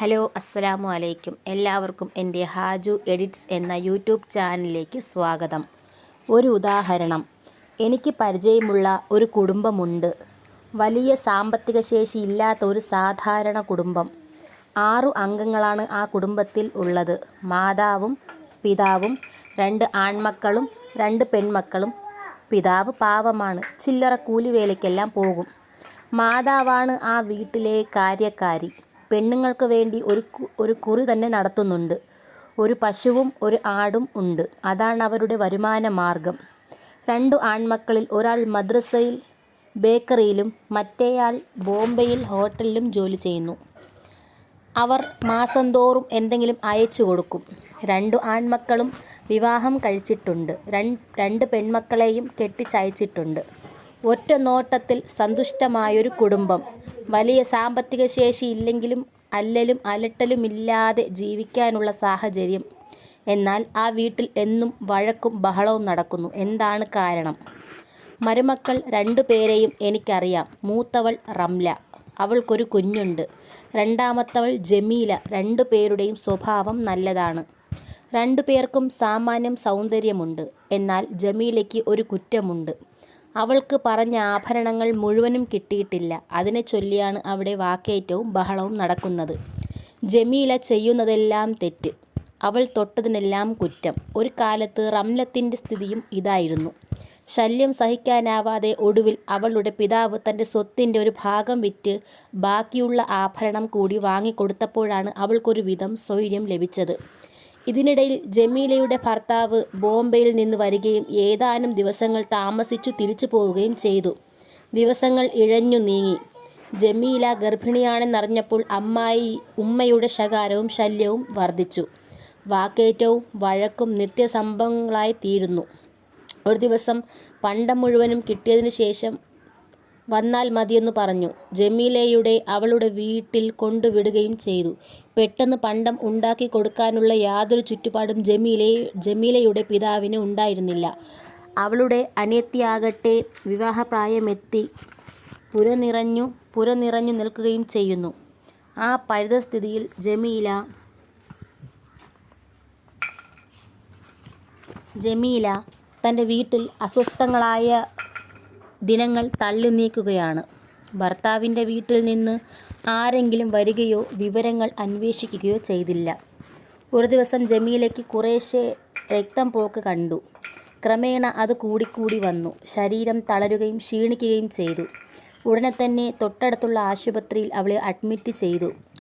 Hello അസ്സലാമു അലൈക്കും. എല്ലാവർക്കും എന്റെ ഹാജു എഡിറ്റ്സ് എന്ന യൂട്യൂബ് ചാനലിലേക്ക് സ്വാഗതം. ഒരു ഉദാഹരണം. എനിക്ക് പരിചയമുള്ള ഒരു കുടുംബമുണ്ട്. വലിയ സാമ്പത്തിക ശേഷി ഇല്ലാത്ത ഒരു സാധാരണ കുടുംബം. ആറു അംഗങ്ങളാണ് ആ കുടുംബത്തിൽ ഉള്ളത്. മാതാവും പിതാവും രണ്ട് ആൺമക്കളും രണ്ട് പെൺമക്കളും. പിതാവ് പാവമാണ്. ചില്ലറ കൂലിവേലയ്ക്കെല്ലാം പോകും. മാതാവാണ് ആ വീട്ടിലെ കാര്യക്കാരി. പെണ്ണുങ്ങൾക്ക് വേണ്ടി ഒരു ഒരു കുറി തന്നെ നടത്തുന്നുണ്ട്. ഒരു പശുവും ഒരു ആടും ഉണ്ട്. അതാണ് അവരുടെ വരുമാന മാർഗം. രണ്ടു ആൺമക്കളിൽ ഒരാൾ മദ്രസയിൽ ബേക്കറിയിലും മറ്റേയാൾ ബോംബെയിൽ ഹോട്ടലിലും ജോലി ചെയ്യുന്നു. അവർ മാസം തോറും എന്തെങ്കിലും അയച്ചു കൊടുക്കും. രണ്ടു ആൺമക്കളും വിവാഹം കഴിച്ചിട്ടുണ്ട്. രണ്ട് പെൺമക്കളെയും കെട്ടിച്ചയച്ചിട്ടുണ്ട്. ഒറ്റ നോട്ടത്തിൽ സന്തുഷ്ടമായൊരു കുടുംബം. വലിയ സാമ്പത്തിക ശേഷി ഇല്ലെങ്കിലും അല്ലലും അലട്ടലുമില്ലാതെ ജീവിക്കാനുള്ള സാഹചര്യം. എന്നാൽ ആ വീട്ടിൽ എന്നും വഴക്കും ബഹളവും നടക്കുന്നു. എന്താണ് കാരണം? മരുമക്കൾ രണ്ടു പേരെയും എനിക്കറിയാം. മൂത്തവൾ റംല. അവൾക്കൊരു കുഞ്ഞുണ്ട്. രണ്ടാമത്തവൾ ജമീല. രണ്ടു പേരുടെയും സ്വഭാവം നല്ലതാണ്. രണ്ടു പേർക്കും സാമാന്യം സൗന്ദര്യമുണ്ട്. എന്നാൽ ജമീലയ്ക്ക് ഒരു കുറ്റമുണ്ട്. അവൾക്ക് പറഞ്ഞ ആഭരണങ്ങൾ മുഴുവനും കിട്ടിയിട്ടില്ല. അതിനെ ചൊല്ലിയാണ് അവിടെ വാക്കേറ്റവും ബഹളവും നടക്കുന്നത്. ജമീല ചെയ്യുന്നതെല്ലാം തെറ്റ്. അവൾ തൊട്ടതിനെല്ലാം കുറ്റം. ഒരു കാലത്ത് റംലത്തിന്റെ സ്ഥിതിയും ഇതായിരുന്നു. ശല്യം സഹിക്കാനാവാതെ ഒടുവിൽ അവളുടെ പിതാവ് തന്റെ സ്വത്തിന്റെ ഒരു ഭാഗം വിറ്റ് ബാക്കിയുള്ള ആഭരണം കൂടി വാങ്ങിക്കൊടുത്തപ്പോഴാണ് അവൾക്കൊരു വിധം സ്വൈര്യം ലഭിച്ചത്. ഇതിനിടയിൽ ജമീലയുടെ ഭർത്താവ് ബോംബെയിൽ നിന്ന് വരികയും ഏതാനും ദിവസങ്ങൾ താമസിച്ചു തിരിച്ചു പോവുകയും ചെയ്തു. ദിവസങ്ങൾ ഇഴഞ്ഞു നീങ്ങി. ജമീല ഗർഭിണിയാണെന്നറിഞ്ഞപ്പോൾ അമ്മായി ഉമ്മയുടെ ശകാരവും ശല്യവും വർദ്ധിച്ചു. വാക്കേറ്റവും വഴക്കും നിത്യസംഭവങ്ങളായി തീരുന്നു ഒരു ദിവസം പണ്ടം മുഴുവനും കിട്ടിയതിന് ശേഷം വന്നാൽ മതിയെന്ന് പറഞ്ഞു. ജമീലയുടെ അവളുടെ വീട്ടിൽ കൊണ്ടുവിടുകയും ചെയ്തു. പെട്ടെന്ന് പണ്ടം ഉണ്ടാക്കി കൊടുക്കാനുള്ള യാതൊരു ചുറ്റുപാടും ജമീലെ ജമീലയുടെ പിതാവിന് ഉണ്ടായിരുന്നില്ല. അവളുടെ അനിയത്തിയാകട്ടെ വിവാഹപ്രായമെത്തി പുരനിറഞ്ഞു പുരനിറഞ്ഞു നിൽക്കുകയും ചെയ്യുന്നു. ആ പരിതസ്ഥിതിയിൽ ജമീല ജമീല തന്റെ വീട്ടിൽ അസ്വസ്ഥങ്ങളായ ദിനങ്ങൾ തള്ളി നീക്കുകയാണ് ഭർത്താവിന്റെ വീട്ടിൽ നിന്ന് ആരെങ്കിലും വരികയോ വിവരങ്ങൾ അന്വേഷിക്കുകയോ ചെയ്തില്ല. ഒരു ദിവസം ജമീലയ്ക്ക് കുറേശ്ശെ രക്തം പോക്ക് കണ്ടു. ക്രമേണ അത് കൂടിക്കൂടി വന്നു. ശരീരം തളരുകയും ക്ഷീണിക്കുകയും ചെയ്തു. ഉടനെ തന്നെ തൊട്ടടുത്തുള്ള ആശുപത്രിയിൽ അവളെ അഡ്മിറ്റ് ചെയ്തു.